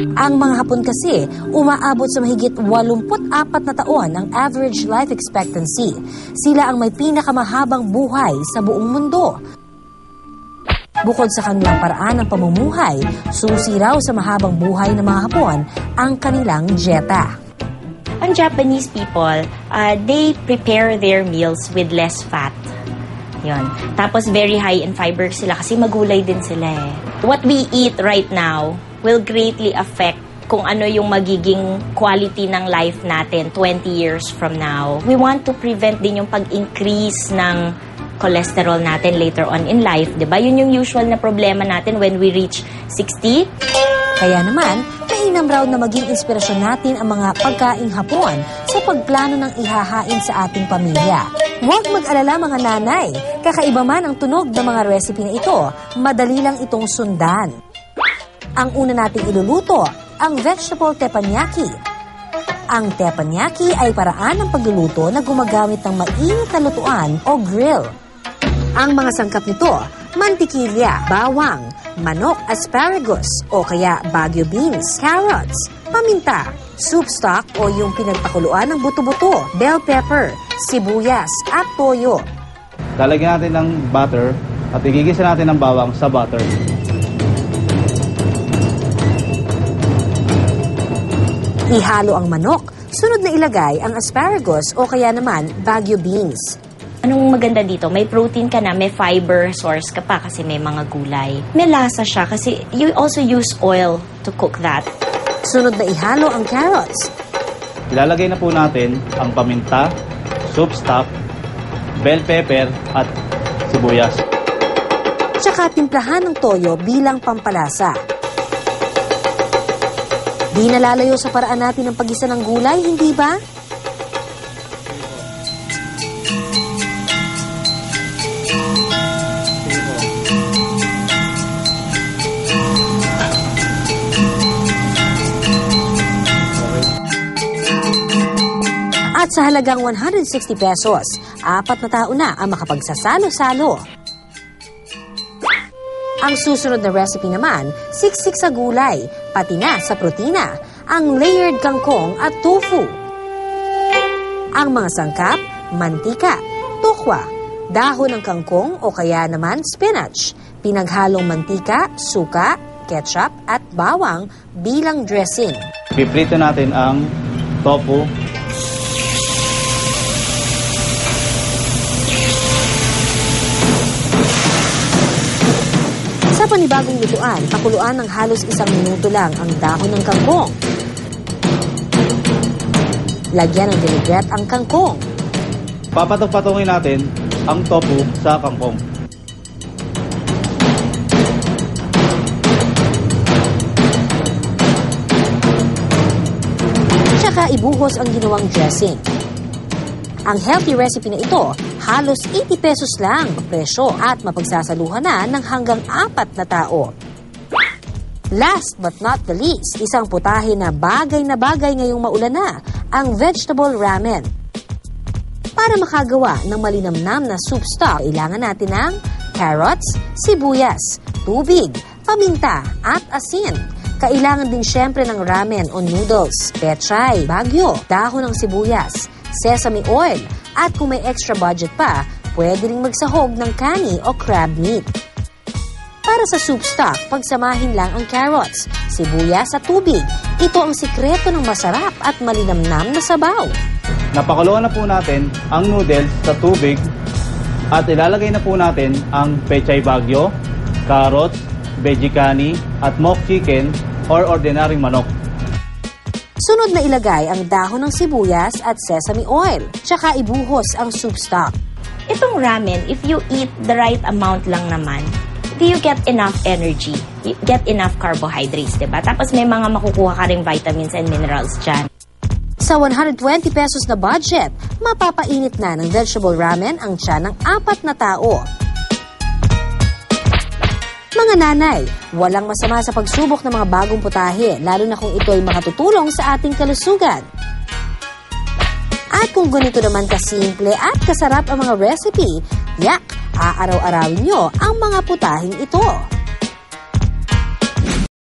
Ang mga Hapon kasi, umaabot sa mahigit 84 na taon ang average life expectancy. Sila ang may pinakamahabang buhay sa buong mundo. Bukod sa kanilang paraan ng pamumuhay, susi raw sa mahabang buhay ng mga Hapon ang kanilang dieta. Ang Japanese people, uh, they prepare their meals with less fat. Yun. Tapos very high in fiber sila kasi magulay din sila eh. What we eat right now will greatly affect kung ano yung magiging quality ng life natin 20 years from now. We want to prevent din yung pag-increase ng cholesterol natin later on in life. 'di ba? Yun yung usual na problema natin when we reach 60. Kaya naman, mainam raw na maging inspirasyon natin ang mga pagkaing hapon sa pagplano ng ihahain sa ating pamilya. Huwag mag-alala mga nanay, kakaiba man ang tunog ng mga recipe na ito, madali lang itong sundan. Ang una nating iluluto, ang vegetable teppanyaki. Ang teppanyaki ay paraan ng pagluluto na gumagamit ng mainit na lutuan o grill. Ang mga sangkap nito, mantikilya, bawang, manok, asparagus o kaya bagyo beans, carrots, paminta, soup stock o yung pinagpakuluan ng buto-buto, bell pepper, sibuyas at toyo. Lalagyan natin ng butter at igigisa natin ng bawang sa butter. Ihalo ang manok. Sunod na ilagay ang asparagus o kaya naman bagyo beans. Anong maganda dito? May protein ka na, may fiber source ka pa kasi may mga gulay. May lasa siya kasi you also use oil to cook that. Sunod na ihalo ang carrots. Ilalagay na po natin ang paminta, soup stock, bell pepper at sibuyas. Tsaka timplahan ng toyo bilang pampalasa. Di nalalayo sa paraan natin ng pagisa ng gulay, hindi ba? At sa halagang 160 pesos, apat na tao na ang makapagsasalo-salo. Ang susunod na recipe naman, siksik sa gulay, pati na sa protina, ang layered kangkong at tofu. Ang mga sangkap, mantika, tokwa, dahon ng kangkong o kaya naman spinach, pinaghalong mantika, suka, ketchup at bawang bilang dressing. Piprito natin ang tofu. Panibagong lutuan, pakuluan ng halos isang minuto lang ang dahon ng kangkong. Lagyan ng vinaigrette ang kangkong. Papatok-patongin natin ang tofu sa kangkong. Tsaka ibuhos ang ginawang dressing. Ang healthy recipe na ito, halos 80 pesos lang ang presyo at mapagsasaluhan na ng hanggang apat na tao. Last but not the least, isang putahe na bagay na bagay ngayong maulan na, ang vegetable ramen. Para makagawa ng malinamnam na soup stock, kailangan natin ng carrots, sibuyas, tubig, paminta at asin. Kailangan din syempre ng ramen o noodles, pechay, bagyo, dahon ng sibuyas, sesame oil, at kung may extra budget pa, pwede ring magsahog ng kani o crab meat. Para sa soup stock, pagsamahin lang ang carrots, sibuyas at tubig. Ito ang sikreto ng masarap at malinamnam na sabaw. Napakuluan na po natin ang noodles sa tubig at ilalagay na po natin ang pechay bagyo, carrots, veggie kani at mock chicken or ordinaryong manok. Sunod na ilagay ang dahon ng sibuyas at sesame oil. Tsaka ibuhos ang soup stock. Itong ramen, if you eat the right amount lang naman, do you get enough energy? You get enough carbohydrates, 'di ba? Tapos may mga makukuha ka ring vitamins and minerals dyan. Sa 120 pesos na budget, mapapainit na ng vegetable ramen ang tiyan ng apat na tao. Mga nanay, walang masama sa pagsubok ng mga bagong putahe, lalo na kung ito ay makatutulong sa ating kalusugan. At kung ganito naman kasimple at kasarap ang mga recipe, yak, aaraw-arawin nyo ang mga putahing ito.